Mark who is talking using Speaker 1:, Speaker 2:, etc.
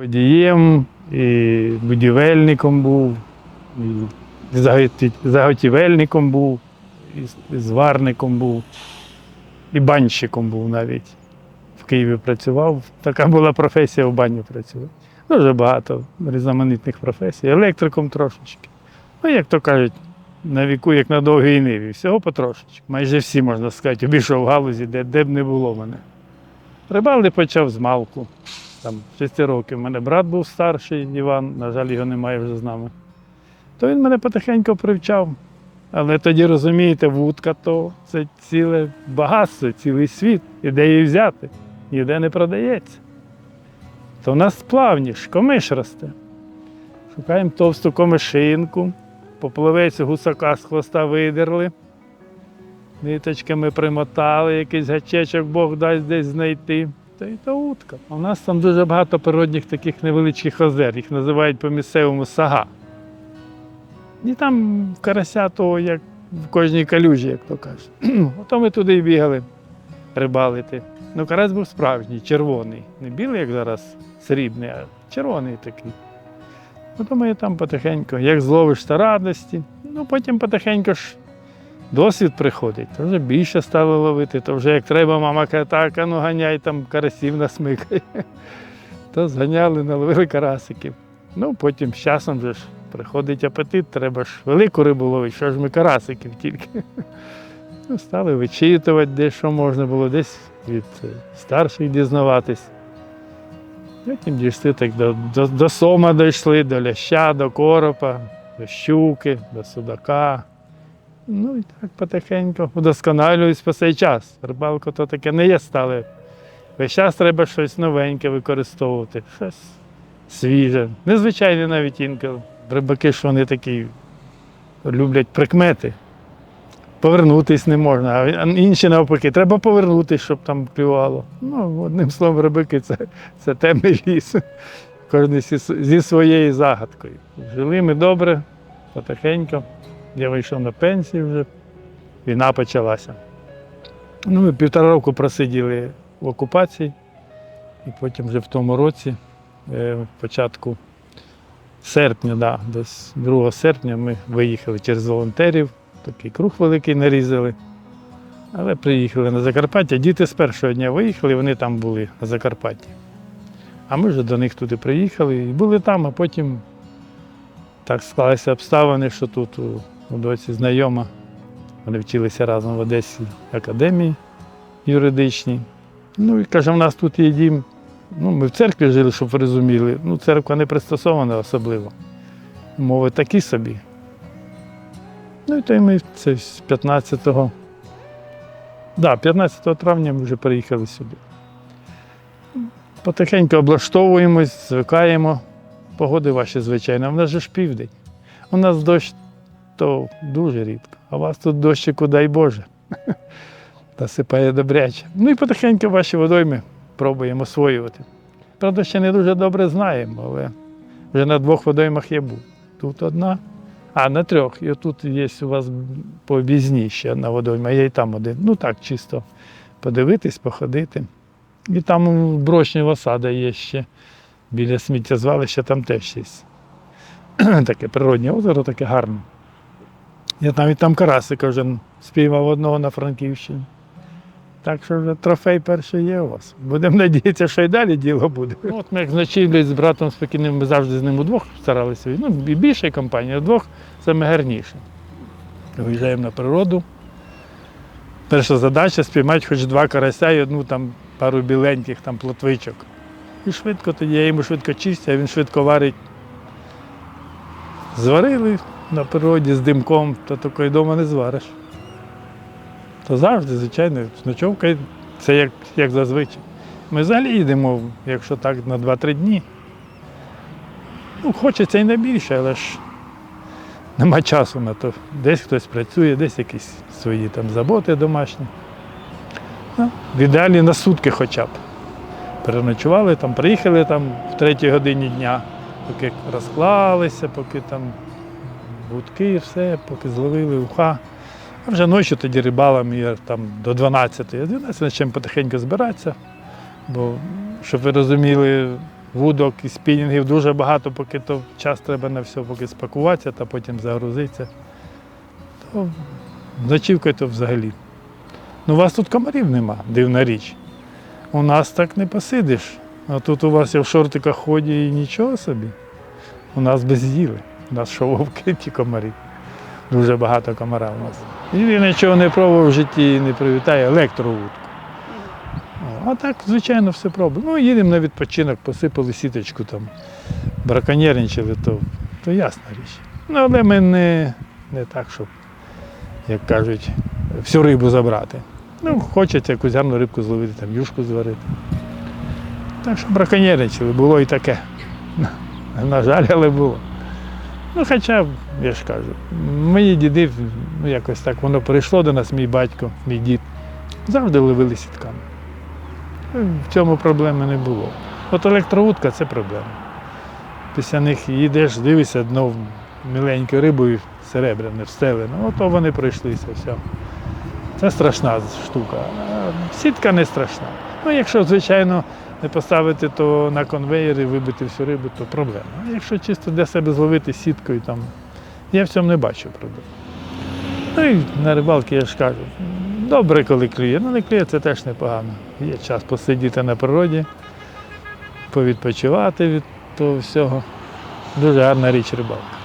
Speaker 1: Водієм, і будівельником був, і заготівельником був, і зварником був, і банщиком був навіть. В Києві працював. Така була професія в бані працював. Дуже багато різноманітних професій, електриком трошечки. Ну, як то кажуть, на віку, як на довгій ниві, всього потрошечки. Майже всі, можна сказати, обійшов в галузі, де, де б не було мене. Рибалити почав з малку. Там 6 років. У мене брат був старший Іван, на жаль, його немає вже з нами. То він мене потихеньку привчав. Але тоді розумієте, вудка то це ціле багатство, цілий світ. І де її взяти? Ніде не продається. То в нас сплавніш, комиш росте. Шукаємо товсту комишинку, попливець гусака з хвоста видерли. Ниточками примотали, якийсь гачечок Бог дасть десь знайти. Та й та утка. У нас там дуже багато природних таких невеличких озер, їх називають по місцевому сага. І там карася того, як в кожній калюжі, як то кажуть. Ото ми туди й бігали рибалити. Ну, карась був справжній, червоний. Не білий, як зараз срібний, а червоний такий. Ну, то ми там потихеньку, як зловиш та радості, ну потім потихеньку ж досвід приходить, то вже більше стали ловити, то вже як треба, мама каже, так, а ну ганяй там карасів насмикай. То зганяли, наловили карасиків. Ну, потім з часом вже ж приходить апетит, треба ж велику рибу ловити, що ж ми карасиків тільки. Ну, стали вичитувати, де що можна було, десь від е, старших дізнаватись. Потім дійшли так до, до, до сома дійшли, до ляща, до коропа, до щуки, до судака. Ну і так потихеньку удосконалююсь по цей час. Рибалка то таке не є стале. Весь час треба щось новеньке використовувати, щось свіже. Незвичайне навіть інколи. Рибаки, що вони такі люблять прикмети. Повернутись не можна, а інші навпаки, треба повернутись, щоб там клювало. Ну, одним словом, рибаки це, це темний ліс. Кожен зі, своєю загадкою. Жили ми добре, потихеньку. Я вийшов на пенсію вже, війна почалася. Ну, ми півтора року просиділи в окупації, і потім вже в тому році, е, початку серпня, да, десь 2 серпня ми виїхали через волонтерів, такий круг великий нарізали. Але приїхали на Закарпаття. Діти з першого дня виїхали, вони там були на Закарпатті. А ми вже до них туди приїхали і були там, а потім так склалися обставини, що тут у доці знайома. Вони вчилися разом в Одесі академії юридичній. Ну і каже, в нас тут є дім. Ну, ми в церкві жили, щоб ви розуміли. Ну, церква не пристосована особливо. Мови такі собі. Ну і то й ми це з 15-го. Да, 15 травня ми вже приїхали сюди. Потихеньку облаштовуємось, звикаємо. Погоди ваші, звичайно, в нас же ж південь. У нас дощ то дуже рідко, а у вас тут дощику, дай Боже. Та сипає добряче. Ну і потихеньку ваші водойми пробуємо освоювати. Правда, ще не дуже добре знаємо, але вже на двох водоймах я був. Тут одна, а на трьох. І тут є у вас по об'їзні ще одна водойма, я і там один. Ну так, чисто подивитись, походити. І там брошня осада є ще біля сміттєзвалища, там теж є. Таке природнє озеро, таке гарне. Я навіть там карасика вже спіймав одного на Франківщині. Так що вже трофей перший є у вас. Будемо надіятися, що й далі діло буде. Ну, От ми як з ночівлі з братом спокійним, ми завжди з ним удвох старалися. Ну, і більше компанія, вдвох саме гарніше. Виїжджаємо на природу. Перша задача спіймати хоч два карася і одну там пару біленьких там плотвичок. І швидко тоді я йому швидко чистю, а він швидко варить. Зварили на природі з димком, то такої вдома не звариш. То завжди, звичайно, з ночовкою це як, як зазвичай. Ми взагалі їдемо, якщо так, на 2-3 дні. Ну, хочеться і на більше, але ж нема часу на то. Десь хтось працює, десь якісь свої там заботи домашні. Ну, в ідеалі на сутки хоча б. Переночували, там, приїхали там в третій годині дня, поки розклалися, поки там будки, все, поки зловили уха. А вже ночі тоді рибалами я там до 12. А 12 почнемо потихеньку збиратися. Бо, щоб ви розуміли, вудок і спінінгів дуже багато, поки то час треба на все, поки спакуватися та потім загрузитися. То ночівкою то взагалі. Ну, у вас тут комарів нема, дивна річ. У нас так не посидиш. А тут у вас я в шортиках ході і нічого собі. У нас без їли. У нас що вовки ті комарі. Дуже багато комара у нас. Він нічого не пробував в житті не привітає електровудку. А так, звичайно, все пробуємо. Ну, їдемо на відпочинок, посипали сіточку там, браконьєрничали, то, то ясна річ. Ну, але ми не, не так, щоб, як кажуть, всю рибу забрати. Ну, хочеться якусь гарну рибку зловити, там юшку зварити. Так що браконьєрничали, було і таке. На жаль, але було. Ну, хоча, я ж кажу, мої діди, ну якось так воно прийшло до нас, мій батько, мій дід, завжди ловили сітками. В цьому проблеми не було. От електровудка це проблема. Після них їдеш, дивишся дно міленькою рибою серебряне, встелене, ото вони пройшлися, все. Це страшна штука. Сітка не страшна. Ну, якщо, звичайно, не поставити то на конвейер і вибити всю рибу, то проблема. А якщо чисто для себе зловити сіткою, там, я в цьому не бачу проблем. Ну і на рибалки я ж кажу, добре, коли клює. Ну не клює, це теж непогано. Є час посидіти на природі, повідпочивати від того всього. Дуже гарна річ рибалка.